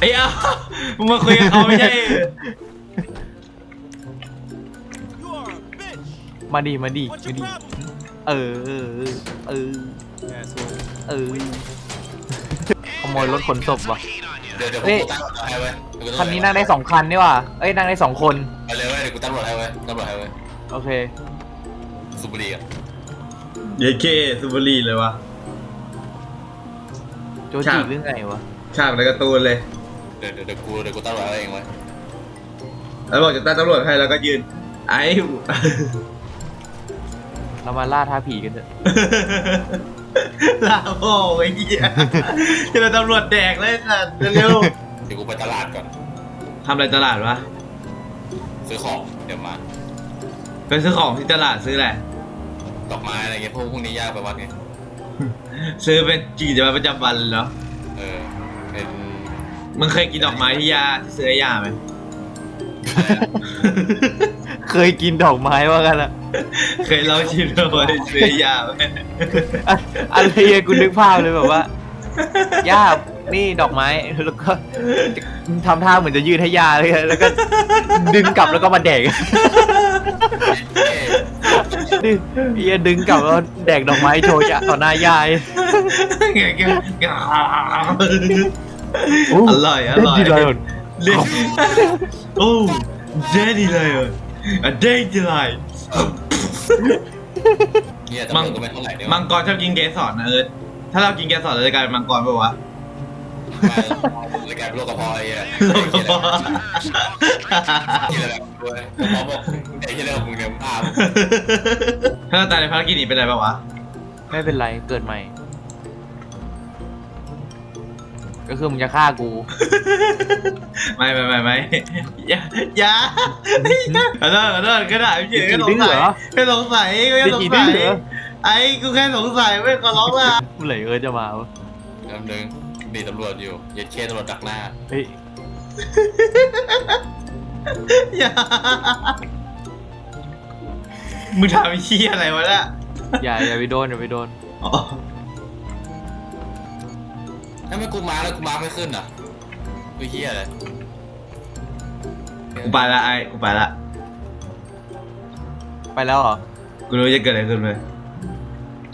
ไอ้ยเอ้ามึงมาคุยกับเขาไม่ใช่มาดีมาดีมาดีเออเออเออเออ ขโมยรถขนศพวะเดี๋ยวเดี๋ยวเฮ้ยกูตั้งรถให้เว้ยเดี๋ยวกูคันนี้นั่งได้สองคันนี่ว่ะเอ้ยนั่งได้สองคน ไปเลยเว้ยเดี๋ยวกูตั้งรถให้เว้ยตั้งรถให้เว้ยโอเคสูบบุหรี่อะเยเคสุบุหรีเลยวะ โจจิหรือไงวะ ฉากในการ์ตูนเลย เดี๋ยวเดี๋ยวเดี๋ยวกูเดี๋ยวกูตั้งรถให้เองเว้ยแล้วบอกจะตั้งตำรวจให้แล้วก็ยืน ไอ้ เรามาล่าท้าผีกันเถอะลาพ่อไอ้เหี้ยจะเป็นตำรวจแดกเลยสัตว์เร็วเดี๋ยวกูไปตลาดก่อนๆทำอะไรตลาดวะซื้อของเดี๋ยวมาไปซื้อของที่ตลาดซื้ออะไรดอกไม้อะไรเงี้ยพวกพวกนี้ยากไปวัดไงซื้อเป็นกิจวัตรประจำวันเลยเหรอเออเป็น มึงเคยกินดอกไม้ที่ยาที่ซื้อให้ยาไหม เคยกินดอกไม้ว่ากันอะเคยลองชิมดอกไม้ที่ซื้อให้ยาไหมอะอะไรอะกูนึกภาพเลยแบบว่าย่านี่ดอกไม้แล้วก็ทำท่าเหมือนจะยืดให้ยาเลยแล้วก็ดึงกลับแล้วก็มาแดกเอ้ยดึงเอียดึงกลับแล้วแดกดอกไม้โชว์ยาต่อหน้ายายเงี้ยเงี้ยเงี้ย อร่อยอร่อยดีเลยเด็ดโอ้เด็ดดีเลยอะเด็ดดีเลยเนี่ยมัจำนงวนก็ไม่เท่าไหร่เนี่ยมังกรชอบกินเกสรนะเอิร์ธถ้าเรากินเกสรเราจะกลายเป็นมังกรปะวะรายการโลกกระเพาะไอ้เหี้ยโลกกระเพาะกินอะไรแบบด้วยกระเพาะบอกไอ้เหี้ยเรื่องของมึงเนี่ยมึงอ้ามถ้าเราตายในภารกิจนี้เป็นไรปะวะ ไม่เป็นไร เกิดใหม่ ก็คือมึงจะฆ่ากู ไม่ไม่ไม่ไม่อย่าอย่าขอโทษขอโทษก็ได้พี่แค่สงสัยแค่สงสัยแค่สงสัยไอ้กูแค่สงสัยไม่ขอร้องละเมื่อไหร่เออจะมาวะลำหนึ่งดีตำรวจอยู่เย็ดเคตำรวจดักหน้าเฮ้ยอย่ามึงทำไอ้ชี้ยอะไรวะน่ะอย่าอย่าไปโดนอย่าไปโดนอ๋อ ถ้าไม่กูมาแล้วกูมาไม่ขึ้นอะกูเหี้ยเลยกูไปละไอ้กูไปละไปแล้วเหรอ กูรู้จะเกิดอะไรขึ้นเลย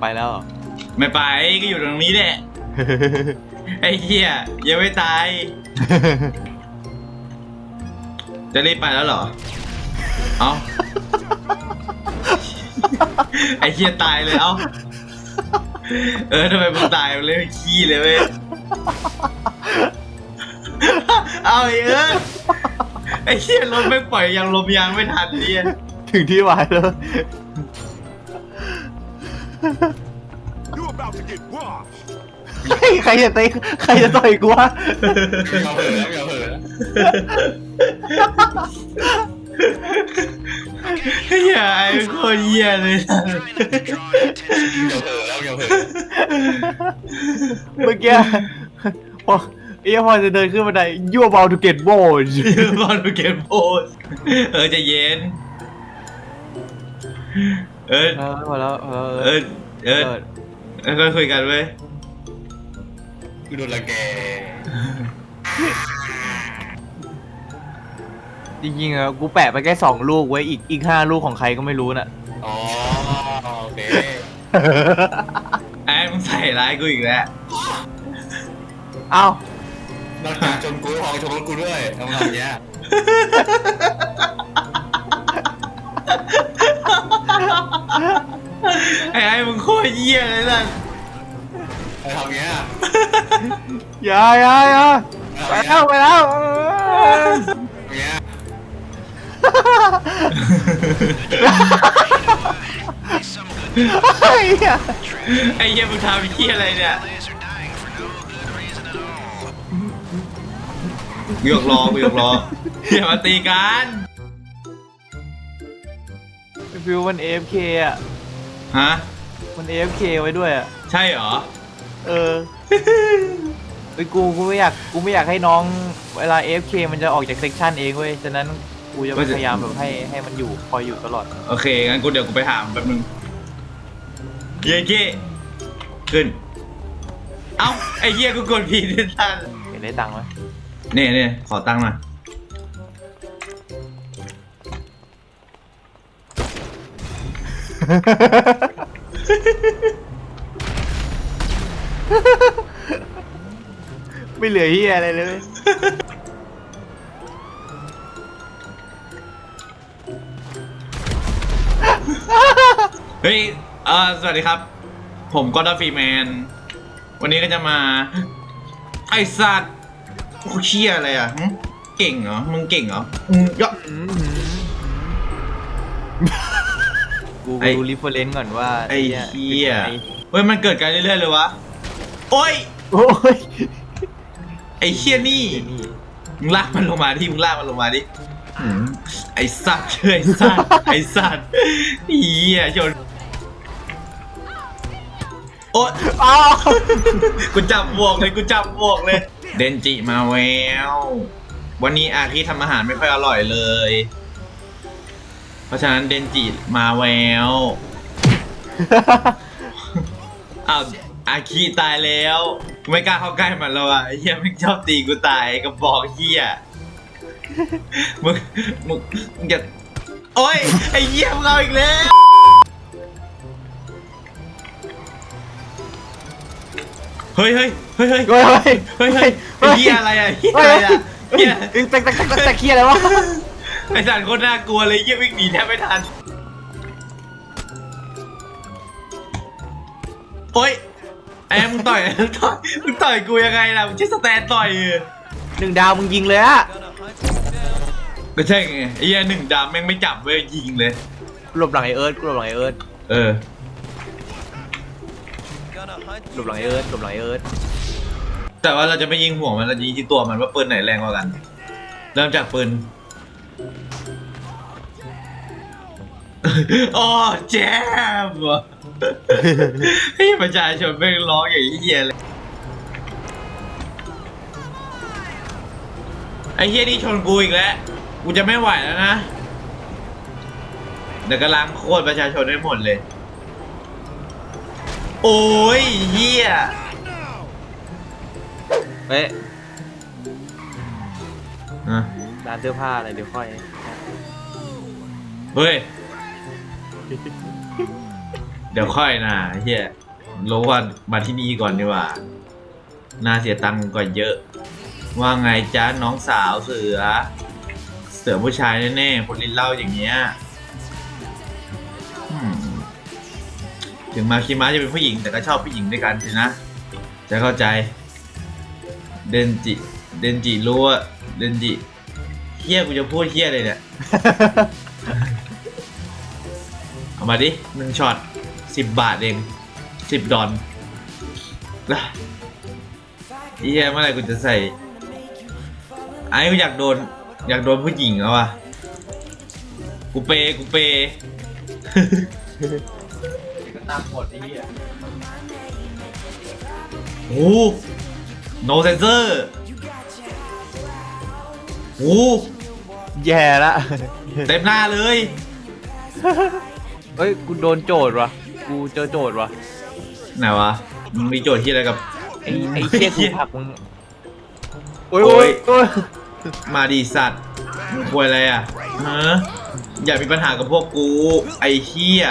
ไปแล้วเหรอ ไม่ไปก็อยู่ตรงนี้แหละไอ้เหี้ยยังไม่ตาย จะรีบไปแล้วเหรอ เอ้า ไอ้เหี้ยตายเลยเอ้า เออทำไมมึงตายมึงเลยไม่ขี้เลยเว้ย เอาไอ้เออไอ้เหี้ยรถไม่ปล่อยยังลมยางไม่ทันเนี่ยถึงที่หมายแล้ว You about to get washed. ใครจะเตะใครจะต่อยกูวะอย่าเผลอนะอย่าเผลอนะเหี้ยไอ้โคตรเหี้ยเลยนะอย่าเผลอแล้วอย่าเผลอ เมื่อกี้ พอเอียพอจะเดินขึ้นบันได you about to get bored บอลเกมโพสเออใจะเย็น เออเออพอแล้วพอแล้วเออเออเออเออคุยกันเว้ยกูโดนรังแกจริงๆอะกูแปะไปแค่สองลูกไว้ยอีกอีกห้าลูกของใครก็ไม่รู้น่ะ อ๋อโอเคไอ้มึงใส่ร้ายกูอีกแล้ว เอ้านอกจากชนกูพองชนรถกูด้วยทำไมอย่างเงี้ยไอ้ไอ้มึงโคตรเหี้ยเลยนั่นทำไมทำอย่างเงี้ยอย่าอย่าอย่าไปแล้วไปแล้วเอออย่างเงี้ยไอ้เหี้ยไอ้เหี้ยมึงทำเหี้ยอะไรเนี่ย กูหยอกล้อกูหยอกล้ออย่ามาตีกันฟิวมัน AFK อะ ฮะมัน AFK ไว้ด้วยอะ ใช่เหรอ เออไอ้ยกูกูไม่อยากกูไม่อยากให้น้องเวลา AFK มันจะออกจากเซกชันเองเว้ยฉะนั้นกูจะก็จะพยายามแบบให้ให้มันอยู่คอยอยู่ตลอด โอเคงั้นกูเดี๋ยวกูไปถามแป๊บนึงเย้เก้ขึ้น เอ้าไอ้เหี้ยกูกดผิดทันเห็นได้ตังค์ไหม เนี่ยเนี่ยขอตั้งค์หน่อยไม่เหลือเฮียอะไรเลย เฮ้ยเอ่อสวัสดีครับ ผมก็ดฟรีแมน วันนี้ก็จะมา ไอสัตว์ กูเชี่ยอะไรอะหึเก่งเหรอ มึงเก่งเหรออืมยะกูไอ้ดูรีเฟอร์เรนซ์ก่อนว่าไอ้เหี้ยไอ้เฮ้ยมันเกิดกันเรื่อยๆเลยวะ โอ้ย โอ้ยไอ้เชี่ยนี่ไอ้นี่มึงลากมันลงมาดิ มึงลากมันลงมาดิหืมไอ้สัตว์ไอ้สัตว์ไอ้สัตว์เหี้ยชน โอ๊ย อ้าวกูจับบวกเลย กูจับบวกเลย เดนจิมาแวววันนี้อาคิทำอาหารไม่ค่อยอร่อยเลย เพราะฉะนั้นเดนจิมาแววอ้าวอาคีตายแล้วกูไม่กล้าเข้าใกล้มันแล้วอะไอ้เฮียแม่งชอบตีกูตายกับบอกเฮียมึงมึงมึงจะโอ้ยไอ้เฮียมึงเอาอีกแล้ว เฮ้ยเฮ้ยเฮ้ยเฮ้ยเฮ้ยเฮ้ยเฮ้ยเฮ้ยไอ้เฮียอะไรอะเฮียอะไรอะเฮียเฮ้ยแต่แต่แต่แต่เครียดอะไรวะไอ้สัตว์โคตรน่ากลัวเลยเฮียวิ่งหนีแทบไม่ทันโอ้ยไอ้มึงต่อยต่อยมึงต่อยกูยังไงล่ะมึงใช้สแตนต่อยเหรอหนึ่งดาวมึงยิงเลยอะก็ใช่ไงไอ้เหี้ยหนึ่งดามแม่งไม่จับเว้ยยิงเลย หลบหลังไอเอิร์ธกูหลบหลังไอเอิร์ธเออ หลบหลังไอเอิร์ธหลบหลังไอเอิร์ธแต่ว่าเราจะไม่ยิงหัวมันเราจะยิงที่ตัวมันว่าปืนไหนแรงกว่ากัน เริ่มจากปืนอ๋อแจ๊บว่ะให้ประชาชนแม่งร้องอย่างเหี้ยเลยไอ้เหี้ยนี่ชนกูอีกแล้วกูจะไม่ไหวแล้วนะเดี๋ยวก็ล้างโคตรประชาชนได้หมดเลย โอ้ยเหี้ยเฮ้ยอะร้านเสื้อผ้าอะไรเดี๋ยวค่อย เฮ้ย เดี๋ยวค่อยนะเฮียรู้ว่ามาที่นี่ก่อนดีกว่า น่าเสียตังค์ก่อนเยอะ ว่าไงจ้าน้องสาวเสือ เสือผู้ชายแน่ๆคนลิ้นเหล่าอย่างเงี้ย ถึงมาคิมะจะเป็นผู้หญิงแต่ก็ชอบผู้หญิงด้วยกันสินะ จะเข้าใจ เดนจิ เดนจิรู้ว่าเดนจิเฮียกูจะพูดเฮียเลยเนี่ย เอามาดิหนึ่งช็อตสิบบาทเองสิบดอนนะเฮียเมื่อไหร่กูจะใส่ไอ้กูอยากโดน อยากโดนผู้หญิงเอาวะกูเปย์กูเปย์ ตามหมดไอ้เหี้ยโอ้โนเซนเซอร์โอ้แย่ละเต็มหน้าเลย เฮ้ยกูโดนโจทย์วะกูเจอโจทย์วะไหนวะมึงมีโจทย์ที่อะไรกับ ไอ้ไอ้เชี่ยเหี้กูยผลักมึงโอ้ยโอ้โอ้ยยโอ้ยมาดีสัตว์มึงควยอะไรอะฮะอย่ามีปัญหากับพวกกู ไอ้เหี้ย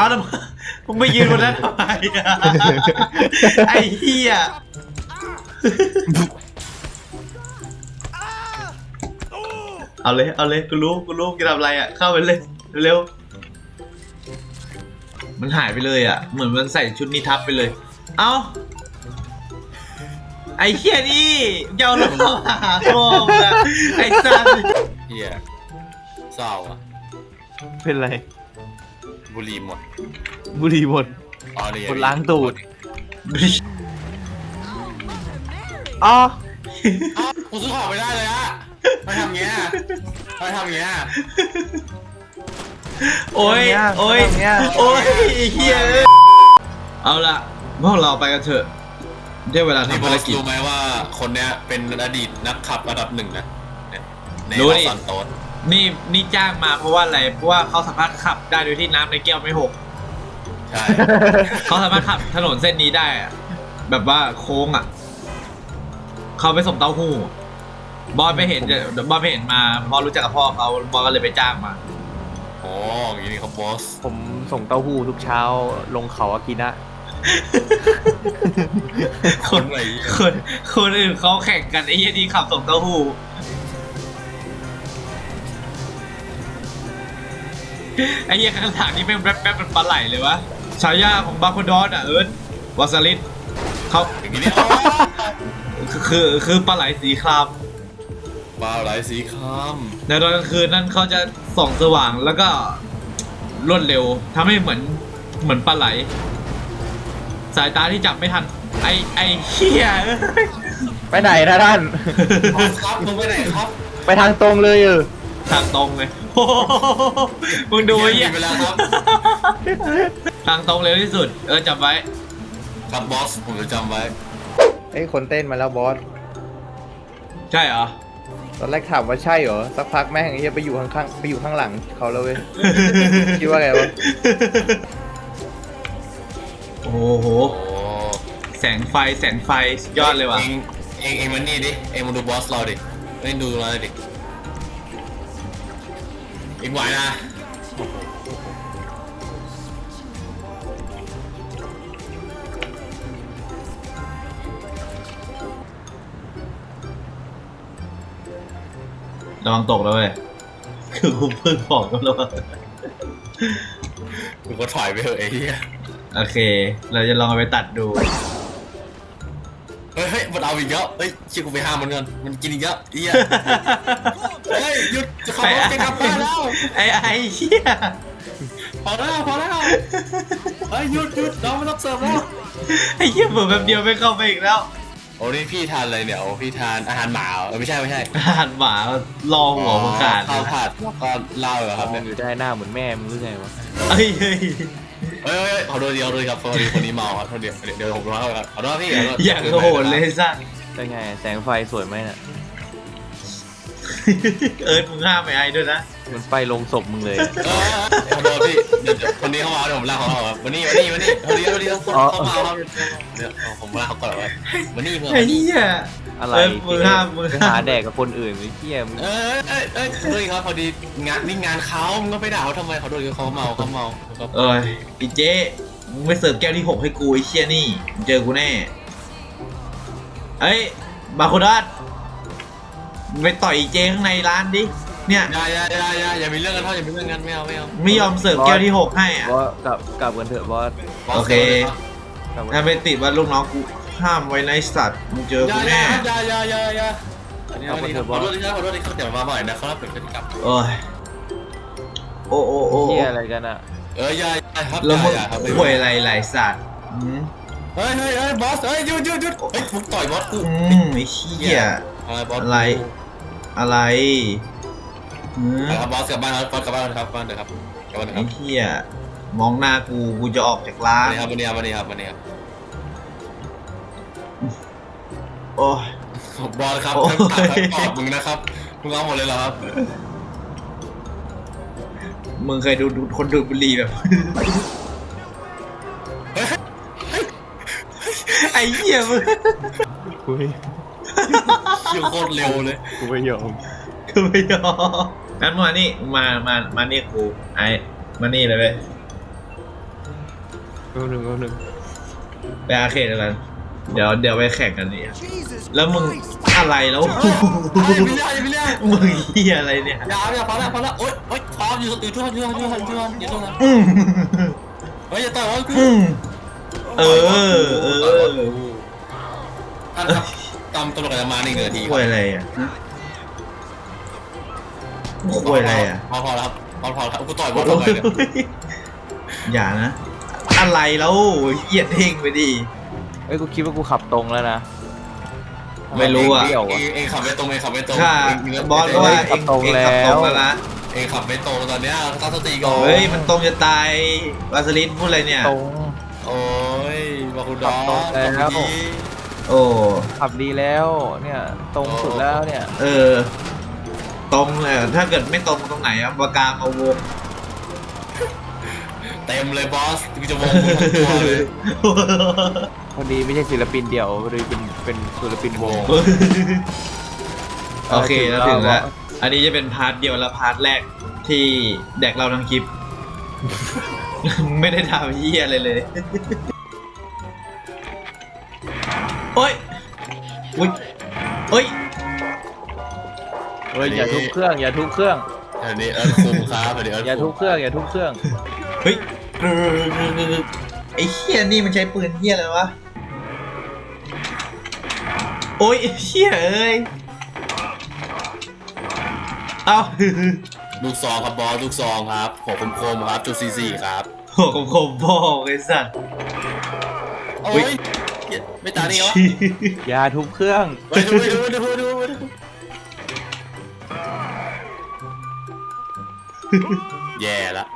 เอาแล้วมึงไม่ยืนบนนั้นทำไมอะไอ้เหี้ยเอาเลยเอาเลยกูรู้กูรู้กูทำอะไรอะเข้าไปเลยเร็วๆมันหายไปเลยอะ เหมือนมันใส่ชุดนี้ทับไปเลย เอ้าไอ้เหี้ยนี่เจ้าเราหาโกงอะไอ้สัสเฮียเศร้าอะเป็นไร บุหรี่หมดบุหรี่หมด อ๋อเนี่ยคนล้างตูด อ๋อเอ้ากูซื้อของไม่ได้เลยอะทำไมทำอย่างเงี้ยทำไมทำอย่างเงี้ยโอ้ย โอ้ยทำเงี้ย โอ้ยไอ้เฮียเอาละพวกเราไปกันเถอะ ได้เวลานี่ทำบอภารสกิจ รู้ไหมว่าคนเนี้ยเป็นอดีตนักขับระดับหนึ่งนะเนี่ยในรู้ลอดิสซันโตส นี่นี่จ้างมาเพราะว่าอะไร เพราะว่าเขาสามารถขับได้โดยที่น้ำในแก้วไม่หก ใช่ เขาสามารถขับถนนเส้นนี้ได้อะแบบว่าโค้งอะ เขาไปส่งเต้าหู้ บอลไปเห็นเดี๋ยวบอลไปเห็นมาบอลรู้จักกับพ่อเขาบอลก็เลยไปจ้างมา โอ้อยางนี้ครับบอส ผมส่งเต้าหู้ทุกเช้าลงเขาอากินะ คนไหนคนคนอื่นเขาแข่งกันไอ้เหี้ยนี่ขับส่งเต้าหู้ ไอ้เหี้ยข้างหลังนี่แม่งแป๊บแป๊บเป็นปลาไหลเลยวะฉายาของบาโคดอนอะเอิร์ธวาซาลิสเขาอย่างนี้เนี่ยอ๋อคือคือคือปลาไหลสีครามปลาไหลสีครามในตอนกลางคืนนั้นเขาจะส่องสว่างแล้วก็รวดเร็วทำให้เหมือนเหมือนปลาไหล สายตาที่จับไม่ทัน ไอไอเฮียเอ้ยไปไหนนะท่านบอสครับมึงไปไหนครับ ไปทางตรงเลยเออทางตรงเลยโอ้โห มึงดูไอ้เหี้ยไปแล้วครับ ทางตรงเร็วที่สุด เออจำไว้ ครับบอส ผมจะจำไว้ เอ้ยคนเต้นมาแล้วบอส ใช่เหรอ ตอนแรกถามว่าใช่เหรอ สักพักแม่งไอ้เหี้ยไปอยู่ข้างๆไปอยู่ข้างหลังเขาแล้วเว้ย คิดว่าไงวะ โอ้โห โอ้แสงไฟแสงไฟสุดยอดเลยว่ะ เองเองเองมันนี่ดิ เองมาดูบอสเราดิเล่นดูเราดิ เองไหวนะระวังตกแล้วเว้ย คือกูเพิ่งบอกกันแล้วว่ากูก็ถอยไปเถอะไอ้เหี้ยโอเค เราจะลองเอาไปตัดดู เฮ้ยเฮ้ยมัน เอาอีกแล้วเฮ้ยเชี่ยกูไปห้ามมันก่อนมันกินอีกแล้วไอ้เหี้ยเฮ้ยหยุดจะขับรถจะกลับบ้านแล้ว ไอ้ไอ้เหี้ยพอแล้วพอแล้วเฮ้ยหยุดหยุดน้องไม่ต้องเสิร์ฟแล้ว ไอ้เหี้ยเปิดแป๊บเดียวไม่เข้าไปอีกแล้ว โอ้นี่พี่ทานอะไรเนี่ยโอ้พี่ทานอาหารหมาเหรอเออไม่ใช่ไม่ใช่อาหารหมาลองหัวมึงขาดข้าวผัดแล้วก็เหล้าเหรอครับเนี่ย อยู่ได้หน้าเหมือนแม่มึงหรือไงวะเอ้ยเฮ้ยเฮ้ยเฮ้ยขอโทษดีขอโทษดีครับขอโทษดีคนนี้เมาครับขอโทษดีเดี๋ยวเดี๋ยวผมร้องครับขอโทษพี่ขอโทษอย่างโหดเลยสัสเป็นไงแสงไฟสวยไหมน่ะ เอิร์ธมึงห้ามไอ้ไอ้ด้วยนะ มันไฟลงศพมึงเลย เออขอโทษพี่เดี๋ยวเดี๋ยวคนนี้เขามาเดี๋ยวผมลากเขาออกครับวันนี้วันนี้วันนี้วันนี้วันนี้เขาเขามาครับเดี๋ยวเอาผมลากเขาก่อนครับวันนี้เพื่อนไอ้วันนี้เหี้ยอะไรเอ้ยมึงห้ามมึงไปห้ามหาแดกกับคนอื่นไอ้เหี้ยมึงเอ้ยเอ้ยเอ้ยเฮ้ยครับพอดีงานนี่งานเขามึงก็ไปด่าเขาทำไมเขาโดนเขาเมาเขาเมาเขาเอ้ยอีเจ๊มึงไปเสิร์ฟแก้วที่หกให้กูไอ้เชี่ยนี่มึงเจอกูแน่เอ้ยบาโคดัสมึง ไปต่อยอีเจ๊ข้างในร้านดิ เนี่ยอย่าอย่าอย่าอย่าอย่ามีเรื่องกันเท่าอย่ามีเรื่องกันไม่เอาไม่เอาไม่ยอมเสิร์ฟแก้วที่หกให้อะ บอสกลับกลับกันเถอะบอสโอเค กลับกันถ้าไปติดว่าลูกน้องกูห้ามไว้ในสัตว์มึงเจออย่ากูอย่าแน่อย่าอย่าอย่าอย่าอันนี้วันนี้ขอโทษที่ครับขอโทษที่เขาเดี๋ยวมาบ่อยนะครับเป็นพฤติกรรมโอ้ยโอ้โอ้โอ้เหี้ยอะไรกันอะเอออย่าอย่าครับแล้วมึงอย่าครับป่วยอะไรหลายสัตว์อืม เฮ้ยเฮ้ยเฮ้ยบอสเฮ้ยหยุดหยุดหยุดเฮ้ยมึงต่อยบอสกูอืมไอ้เชี่ยอะไรบอสอะไร อะไรอืมครับบอสกลับบ้านครับบอสกลับบ้านครับบ้านเถอะครับกลับบ้านเถอะคไอ้รับเหี้ยมองหน้ากูกูจะออกจากร้าวันนนี้ครับวันนี้ครับวันนี้ครับวันนี้ครับโอ้ย บอสครับโอ้ย ทั้งตัดทั้งปอบมึงนะครับมึงเอาหมดเลยเหรอครับมึงเคยดูดูคนดูดบุหรี่แบบ เหี้ยมึงกูไม่คิวโคตรเร็วเลย กูไม่ยอมกูไม่ยอมงั้นมานี่มามามานี่กูไอ้มานี่เลยเว้ยแป๊บนึงแป๊บนึงไปอาร์เคดกัน เดี๋ยวเดี๋ยวไปแข่งกันนี่แล้วมึงอะไรแล้วอย่าไปเรื่อยอย่าไปเรื่อยมึงเหี้ยอะไรเนี่ยอย่าอย่าพอแล้วพอแล้วโอ๊ยโอ๊ยพออยู่อยู่ทั่วทั่วทั่วทั่วอย่าทั่วนะอืมเฮ้ยอย่าต่อยบอสกูอืม เออเออท่านครับตำตำรวจะมาหนึ่งนาทีคุยอะไรอะคุยอะไรอะพอพอแล้วครับพอพอแล้วกูต่อยบอ้อสทำไมเนี่ยยอย่านะ อะไรแล้วเหยียดเท่งไปดิ เอ้ยกูคิดว่ากูขับตรงแล้วนะ ไม่รู้อะเดี่ยวเองเองขับไม่ตรงเองขับไม่ตรงค่ะเงบอสก็ว่าเองเองขับตรงแล้วนะเองขับไม่ตรงตอนเนี้ยตั้งสติก่อนเฮ้ยมันตรงจะตาย วาสลินพูดอะไรเนี่ย ตรง โอ้ย บอกคุณดอขับตรงแล้วขับดีโอ้ ขับดีแล้วเนี่ยตรงสุดแล้วเนี่ยเออ ตรงเลยถ้าเกิดไม่ตรงตรงไหนอะปากกามาวงเต็มเลยบอสกูจะมองคุณทั้งตัวเลยพอดีไม่ใช่ศิลปินเดี่ยวพอดีเป็นเป็นศิลปินวง โอเคแล้วถึงแล้วถึงแล้ว อันนี้จะเป็นพาร์ทเดียวและพาร์ทแรกที่แดกเราทั้งคลิป ไม่ได้ทำเหี้ยอะไรเลย โอ้ยอุ้ยเอ้ย เฮ้ยอย่าทุบเครื่องอย่าทุบเครื่องอันนี้เอิร์ธคุมครับอันนี้เอิร์ธอย่าทุคุบมเครื่องอย่าทุบเครื่องเฮ้ยไอ้เหี้ยนี่มันใช้ปืนเหี้ยอะไรวะ โอ้ยไอ้เหี้ยเอ้ย เอ้า ลูกซองครับบอสลูกซองครับหัวคมๆครับจุดสี่สี่ครับหัวคมคมพ่อไอ้สัตว์ โอ้ย ไม่ตายนี่วะอย่าทุบเครื่องไปดูไปดูไปดูไปดูไปดูแย่ละ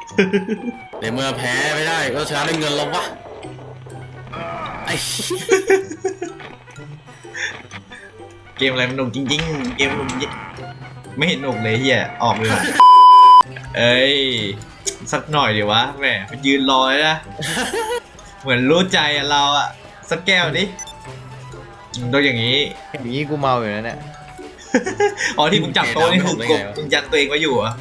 ในเมื่อแพ้ไม่ได้ก็ชนะได้เงินแล้ววะไอ้เกมอะไรมันหนุกจริง ๆ เกมมันหนุกจริงไม่เห็นหนุกเลยเฮียออกเลยว่ะเอ้ย สักหน่อยดีวะแหมมันยืนรอเลยนะ เหมือนรู้ใจอะเราอะ สักแก้วดิต้องอย่างนี้ อย่างนี้กูเมาอยู่นะเนี่ย อ๋อที่มึงจับโต๊ะนี่คือกบมึงยันตัวเองไว้อยู่เหรอะ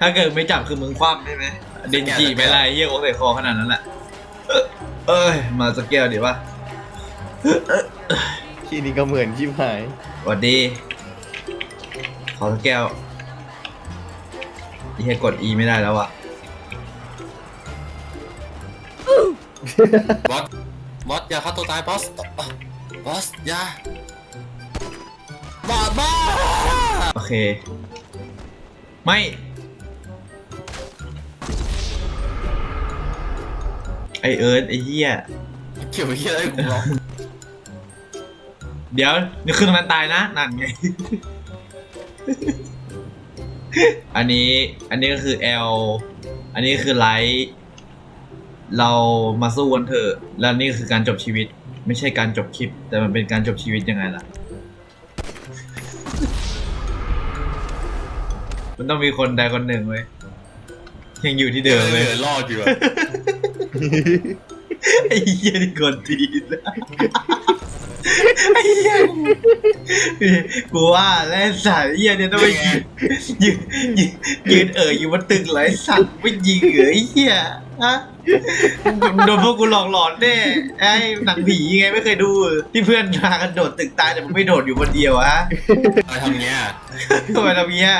ถ้าเกิดไม่จับคือมึงคว่ำใช่ไหมเดนจีไม่ไรเฮียโอ้ใส่คอขนาดนั้นแหละเอ้ยเอ้ยมาสักแก้วดีวะที่นี่ก็เหมือนชิบหาย สวัสดี ขอสักแก้วเฮียกด E ไม่ได้แล้วอะบอส บอสอย่าฆ่าตัวตายบอสบอสอย่าบอสบอสโอเค ไม่ ไอเอิร์ธไอเฮียเกี่ยวกับเหี้ยอะไรกูหรอกเดี๋ยวนี่คือตรงนั้นตายนะ นั่นไง อันนี้ อันนี้ก็คือ L อันนี้คือไลท์ เรามาสู้กันเถอะแล้วนี่คือการจบชีวิต ไม่ใช่การจบคลิป แต่มันเป็นการจบชีวิตยังไงล่ะ มันต้องมีคนใดคนหนึ่งเว้ยยังอยู่ที่เดิมเหเลลืยอรอดอยู่อะไอ้เหี้ยนี่คนตีนไอ้เหี้ยกูว่าแล้วไอ้สัตว์ไอ้เหี้ยเนี่ยต้องไปยืนยืนยืนยืนเอ่ยอยู่บนตึกเหรอไอ้สัตว์ไม่ยิงเหรอไอ้เหี้ย ฮะโดนพวกกูหลอกหลอนแน่ไอ้หนังผีไงไม่เคยดู ที่เพื่อนพากันโดดตึกตายแต่มึงไม่โดดอยู่คนเดียวอะทำไมทำอย่างเงี้ยทำไมทำเงี้ย